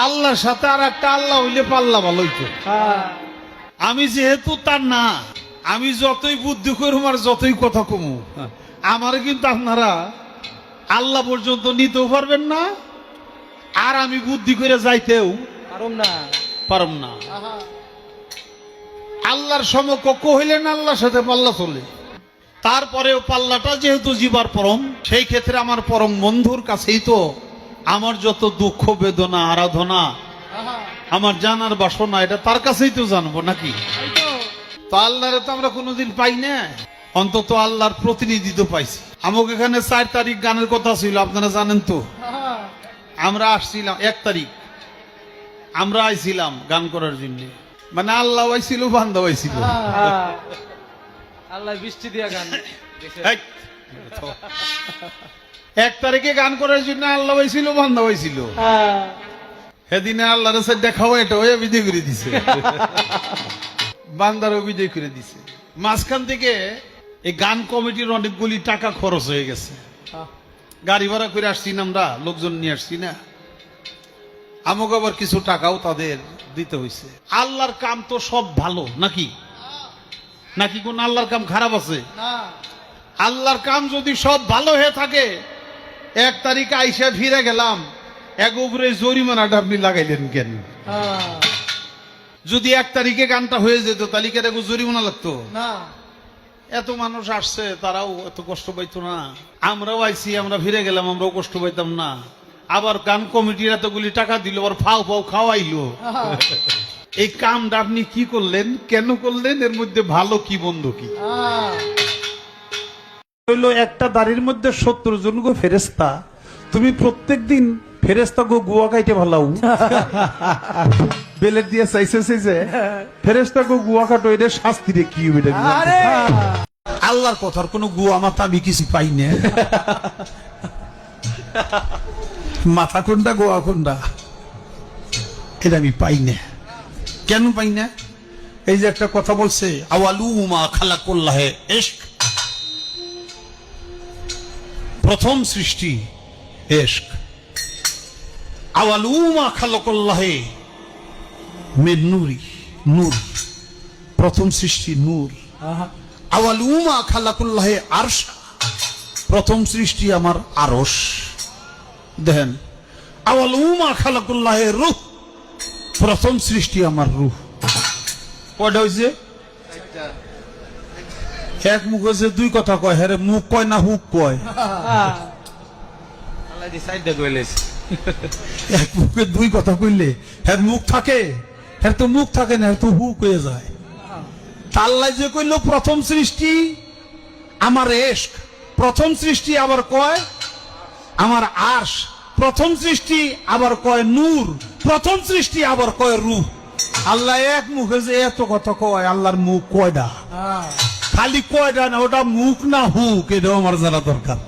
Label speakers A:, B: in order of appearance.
A: আল্লাহর সাথে আর একটা আল্লাহ হইলে পাল্লা ভালো হইতো। আমি যেহেতু তার না আমি যতই বুদ্ধি করুম আর যতই কথা কমু আমার কিন্তু আপনারা আল্লাহ পর্যন্ত নিতেও পারবেন না আর আমি বুদ্ধি করে যাইতেও
B: পারুম না।
A: পারম না। আল্লাহর সমকক্ষ হইলেন আল্লাহর সাথে পাল্লা চলে। তারপরেও পাল্লাটা যেহেতু জীবার পরম সেই ক্ষেত্রে আমার পরম বন্ধুর কাছেই তো আমার যত দুঃখ বেদনা আরাধনা আমার জানার বাসনা এটা তার কাছেই তো জানব নাকি? তো। আল্লাহরে তো আমরা কোনোদিন পাই না। অন্তত আল্লাহর প্রতিনিধি তো পাইছি। আমাকে এখানে চার তারিখ গানের কথা ছিল আপনারা জানেন তো? আমরা আসছিলাম এক তারিখ। আমরা আইছিলাম গান করার জন্য। মানে আল্লাহ আইছিল বান্দা আইছিল।
B: আল্লাহ বৃষ্টি দিয়া গান
A: এক তারিখে গান করার জন্য আল্লাহ আইছিল বান্দা আইছিল সেদিনে আল্লাহর সাথে দেখাও এটা হয়ে বিদায় করে দিছে। বান্দারও বিদায় করে দিছে। মাঝখান থেকে এই গান কমিটির অনেকগুলি টাকা খরচ হয়ে গেছে। গাড়ি ভাড়া করে আসছি না আমরা লোকজন নিয়ে আসছি না। আমাকে আবার কিছু টাকাও তাদের দিতে হয়েছে আল্লাহর কাম তো সব ভালো নাকি? নাকি কোন আল্লাহর কাম খারাপ আছে? আল্লাহর কাম যদি সব ভালো হয়ে থাকে এক তারিখে আইসা ফিরে গেলাম। এক উপরে জরিমানাটা আপনি লাগাইলেন কেন? যদি এক তারিখে গানটা হয়ে যেত তাহলে কেন এক জরিমানা লাগতো?
B: না।
A: এত মানুষ আসছে তারাও এত কষ্ট পাইতো না। আমরাও আইছি আমরা ফিরে গেলাম আমরাও কষ্ট পাইতাম না। আবার গান কমিটির এতগুলি টাকা দিল আবার ফাও ফাও খাওয়াইলো। এই কামটা আপনি কি করলেন কেন করলেন এর মধ্যে ভালো কি বন্ধ কি? হইল একটা দাড়ির মধ্যে সত্তর জন গো ফেরেস্তা তুমি প্রত্যেক দিন ফেরেস্তা গো গুয়া খাইতে ভালাও। বেলের দিয়ে চাইছে চাইছে। ফেরেস্তা গো গুয়া কাটো এটা শাস্তি রে কি হবে আল্লাহর কথার কোনো গুয়া মাথা আমি কিছু পাই না। মাথা কোনটা গোয়া কোনটা? এটা আমি পাই না। কেন পাই না? এই যে একটা কথা বলছে আওয়ালু মা খালা করল্লাহে এশক প্রথম সৃষ্টি এশক। আওয়ালু মা খালা করল্লাহে মে নুরি নূর। প্রথম সৃষ্টি নূর। আওয়ালুমা খালাকুল্লাহে আরশ। প্রথম সৃষ্টি আমার আরস দেখেন আওয়ালুমা খালাকুল্লাহে রুহ। প্রথম সৃষ্টি আমার রুহ। কয়টা হয়েছে এক মুখ হয়েছে দুই কথা কয় হ্যাঁ মুখ কয় না হুক কয়? এক মুখে দুই কথা কইলে হ্যাঁ মুখ থাকে হ্যাঁ তো মুখ থাকে না হ্যাঁ তো হুক হয়ে যায়। তাল্লাই যে কইল প্রথম সৃষ্টি আমার এশক প্রথম সৃষ্টি আবার কয় আমার আশ প্রথম সৃষ্টি আবার কয় নূর প্রথম সৃষ্টি আবার কয় রূহ আল্লাহ এক মুখে যে এত কথা কয় আল্লাহর মুখ কয়টা খালি কয়টা না ওটা মুখ না হুক এটাও জানা দরকার।